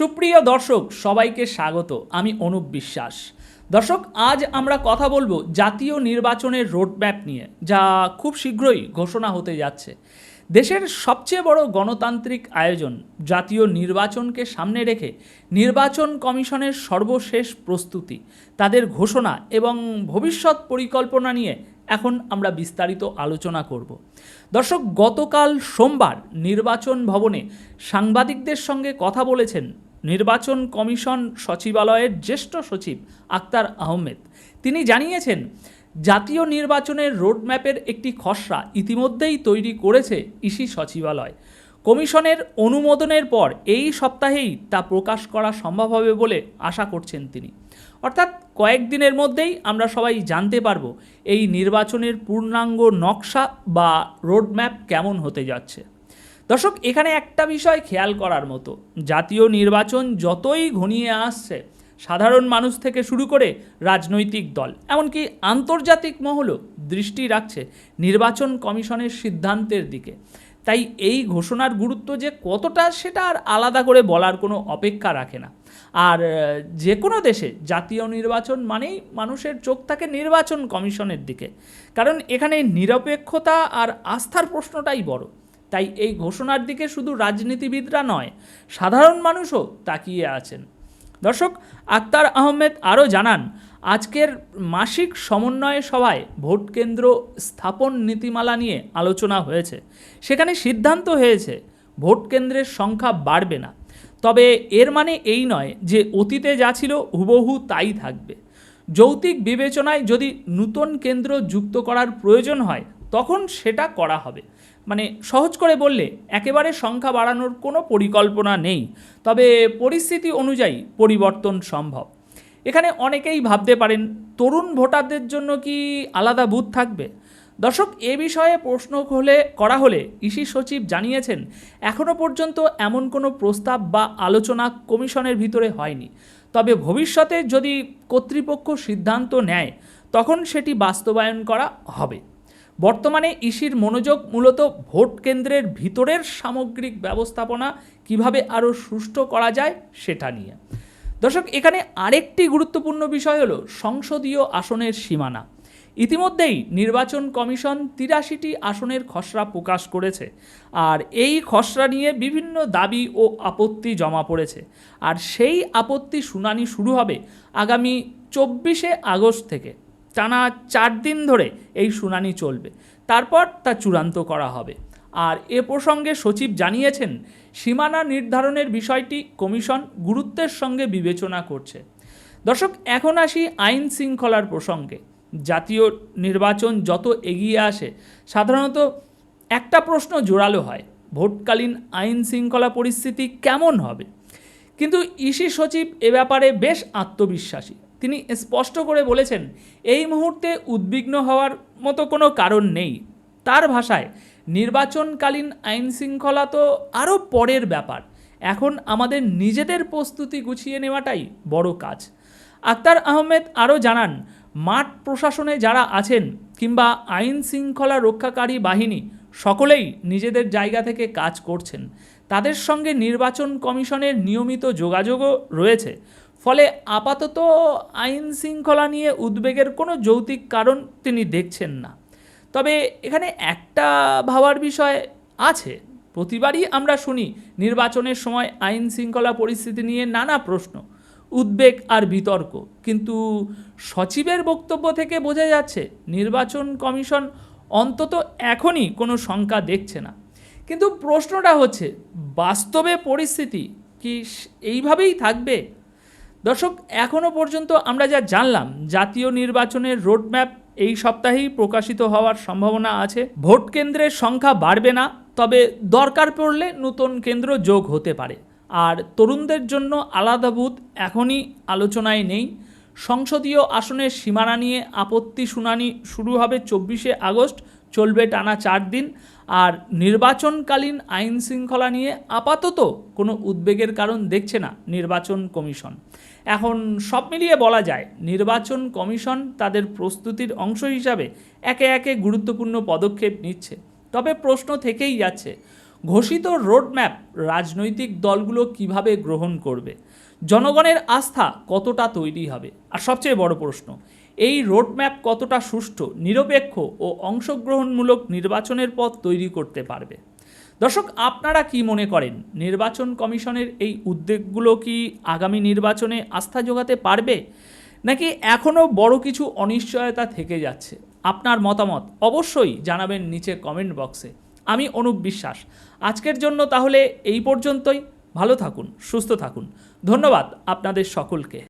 সুপ্রিয় দর্শক, সবাইকে স্বাগত। আমি অনুপ বিশ্বাস। দর্শক, আজ আমরা কথা বলব জাতীয় নির্বাচনের রোডম্যাপ নিয়ে, যা খুব শীঘ্রই ঘোষণা হতে যাচ্ছে। দেশের সবচেয়ে বড় গণতান্ত্রিক আয়োজন জাতীয় নির্বাচনকে সামনে রেখে নির্বাচন কমিশনের সর্বশেষ প্রস্তুতি, তাদের ঘোষণা এবং ভবিষ্যৎ পরিকল্পনা নিয়ে এখন আমরা বিস্তারিত আলোচনা করব। দর্শক, গতকাল সোমবার নির্বাচন ভবনে সাংবাদিকদের সঙ্গে কথা বলেছেন নির্বাচন কমিশন সচিবালয়ের জ্যেষ্ঠ সচিব আক্তার আহমেদ। তিনি জানিয়েছেন, জাতীয় নির্বাচনের রোডম্যাপের একটি খসড়া ইতিমধ্যেই তৈরি করেছে ইসি সচিবালয়। কমিশনের অনুমোদনের পর এই সপ্তাহেই তা প্রকাশ করা সম্ভব হবে বলে আশা করছেন তিনি। অর্থাৎ কয়েকদিনের মধ্যেই আমরা সবাই জানতে পারব এই নির্বাচনের পূর্ণাঙ্গ নকশা বা রোডম্যাপ কেমন হতে যাচ্ছে। দর্শক, এখানে একটা বিষয় খেয়াল করার মতো। জাতীয় নির্বাচন যতই ঘনিয়ে আসছে, সাধারণ মানুষ থেকে শুরু করে রাজনৈতিক দল, এমনকি আন্তর্জাতিক মহলও দৃষ্টি রাখছে নির্বাচন কমিশনের সিদ্ধান্তের দিকে। তাই এই ঘোষণার গুরুত্ব যে কতটা, সেটা আর আলাদা করে বলার কোনো অপেক্ষা রাখে না। আর যে কোনো দেশে জাতীয় নির্বাচন মানেই মানুষের চোখ থাকে নির্বাচন কমিশনের দিকে। কারণ এখানে নিরপেক্ষতা আর আস্থার প্রশ্নটাই বড়। তাই এই ঘোষণার দিকে শুধু রাজনীতিবিদরা নয়, সাধারণ মানুষও তাকিয়ে আছেন। দর্শক, আক্তার আহমেদ আরও জানান, আজকের মাসিক সমন্বয় সভায় ভোট কেন্দ্র স্থাপন নীতিমালা নিয়ে আলোচনা হয়েছে। সেখানে সিদ্ধান্ত হয়েছে, ভোট কেন্দ্রের সংখ্যা বাড়বে না। তবে এর মানে এই নয় যে অতীতে যা ছিল হুবহু তাই থাকবে। যৌক্তিক বিবেচনায় যদি নূতন কেন্দ্র যুক্ত করার প্রয়োজন হয় তখন সেটা করা হবে। মানে সহজ করে বললে, একেবারে সংখ্যা বাড়ানোর কোনো পরিকল্পনা নেই, তবে পরিস্থিতি অনুযায়ী পরিবর্তন সম্ভব। এখানে অনেকেই ভাবতে পারেন, তরুণ ভোটারদের জন্য কি আলাদা বুথ থাকবে? দর্শক, এ বিষয়ে প্রশ্ন হলে, করা হলে ইসি সচিব জানিয়েছেন এখনও পর্যন্ত এমন কোনো প্রস্তাব বা আলোচনা কমিশনের ভিতরে হয়নি। তবে ভবিষ্যতে যদি কর্তৃপক্ষ সিদ্ধান্ত নেয়, তখন সেটি বাস্তবায়ন করা হবে। বর্তমানে ইসির মনোযোগ মূলত ভোট কেন্দ্রের ভিতরের সামগ্রিক ব্যবস্থাপনা কীভাবে আরও সুষ্ঠু করা যায় সেটা নিয়ে। দর্শক, এখানে আরেকটি গুরুত্বপূর্ণ বিষয় হলো সংসদীয় আসনের সীমানা। ইতিমধ্যেই নির্বাচন কমিশন তিরাশিটি আসনের খসড়া প্রকাশ করেছে আর এই খসড়া নিয়ে বিভিন্ন দাবি ও আপত্তি জমা পড়েছে। আর সেই আপত্তি শুনানি শুরু হবে আগামী চব্বিশে আগস্ট থেকে। টানা চার দিন ধরে এই শুনানি চলবে। তারপর তা চূড়ান্ত করা হবে। আর এ প্রসঙ্গে সচিব জানিয়েছেন, সীমানা নির্ধারণের বিষয়টি কমিশন গুরুত্বের সঙ্গে বিবেচনা করছে। দর্শক, এখন আসি আইন শৃঙ্খলার প্রসঙ্গে। জাতীয় নির্বাচন যত এগিয়ে আসে, সাধারণত একটা প্রশ্ন জোরালো হয়, ভোটকালীন আইন শৃঙ্খলা পরিস্থিতি কেমন হবে? কিন্তু ইসি সচিব এ ব্যাপারে বেশ আত্মবিশ্বাসী। তিনি স্পষ্ট করে বলেছেন, এই মুহূর্তে উদ্বিগ্ন হওয়ার মতো কোনো কারণ নেই। তার ভাষায়, নির্বাচনকালীন আইন শৃঙ্খলা তো আরও পরের ব্যাপার। এখন আমাদের নিজেদের প্রস্তুতি গুছিয়ে নেওয়াটাই বড় কাজ। আক্তার আহমেদ আরও জানান, মাঠ প্রশাসনে যারা আছেন কিংবা আইন শৃঙ্খলা রক্ষাকারী বাহিনী, সকলেই নিজেদের জায়গা থেকে কাজ করছেন। তাদের সঙ্গে নির্বাচন কমিশনের নিয়মিত যোগাযোগও রয়েছে। ফলে আপাতত আইন শৃঙ্খলা নিয়ে উদ্বেগের কোনো যৌক্তিক কারণ তিনি দেখছেন না। তবে এখানে একটা ভাবার বিষয় আছে। প্রতিবারই আমরা শুনি, নির্বাচনের সময় আইন শৃঙ্খলা পরিস্থিতি নিয়ে নানা প্রশ্ন, উদ্বেগ আর বিতর্ক। কিন্তু সচিবের বক্তব্য থেকে বোঝা যাচ্ছে, নির্বাচন কমিশন অন্তত এখনই কোনো শঙ্কা দেখছে না। কিন্তু প্রশ্নটা হচ্ছে, বাস্তবে পরিস্থিতি কি এইভাবেই থাকবে? দর্শক এখনও পর্যন্ত আমরা যা জানলাম, জাতীয় নির্বাচনের রোডম্যাপ এই সপ্তাহেই প্রকাশিত হওয়ার সম্ভাবনা আছে। ভোট কেন্দ্রের সংখ্যা বাড়বে না, তবে দরকার পড়লে নতুন কেন্দ্র যোগ হতে পারে। আর তরুণদের জন্য আলাদা বুথ এখনই আলোচনায় নেই। সংসদীয় আসনের সীমানা নিয়ে আপত্তি শুনানি শুরু হবে চব্বিশে আগস্ট, চলবে টানা চার দিন। আর নির্বাচনকালীন আইন শৃঙ্খলা নিয়ে আপাতত কোনো উদ্বেগের কারণ দেখছে না নির্বাচন কমিশন। এখন সব মিলিয়ে বলা যায়, নির্বাচন কমিশন তাদের প্রস্তুতির অংশ হিসাবে একে একে গুরুত্বপূর্ণ পদক্ষেপ নিচ্ছে। তবে প্রশ্ন থেকেই যাচ্ছে, ঘোষিত রোডম্যাপ রাজনৈতিক দলগুলো কীভাবে গ্রহণ করবে? জনগণের আস্থা কতটা তৈরি হবে? আর সবচেয়ে বড় প্রশ্ন, এই রোডম্যাপ কতটা সুষ্ঠু, নিরপেক্ষ ও অংশগ্রহণমূলক নির্বাচনের পথ তৈরি করতে পারবে? দর্শক, আপনারা কি মনে করেন? নির্বাচন কমিশনের এই উদ্যোগগুলো কি আগামী নির্বাচনে আস্থা যোগাতে পারবে? নাকি এখনও বড় কিছু অনিশ্চয়তা থেকে যাচ্ছে? আপনার মতামত অবশ্যই জানাবেন নিচে কমেন্ট বক্সে আমি অনুপ বিশ্বাস। আজকের জন্য তাহলে এই পর্যন্তই। ভালো থাকুন, সুস্থ থাকুন। ধন্যবাদ আপনাদের সকলকে।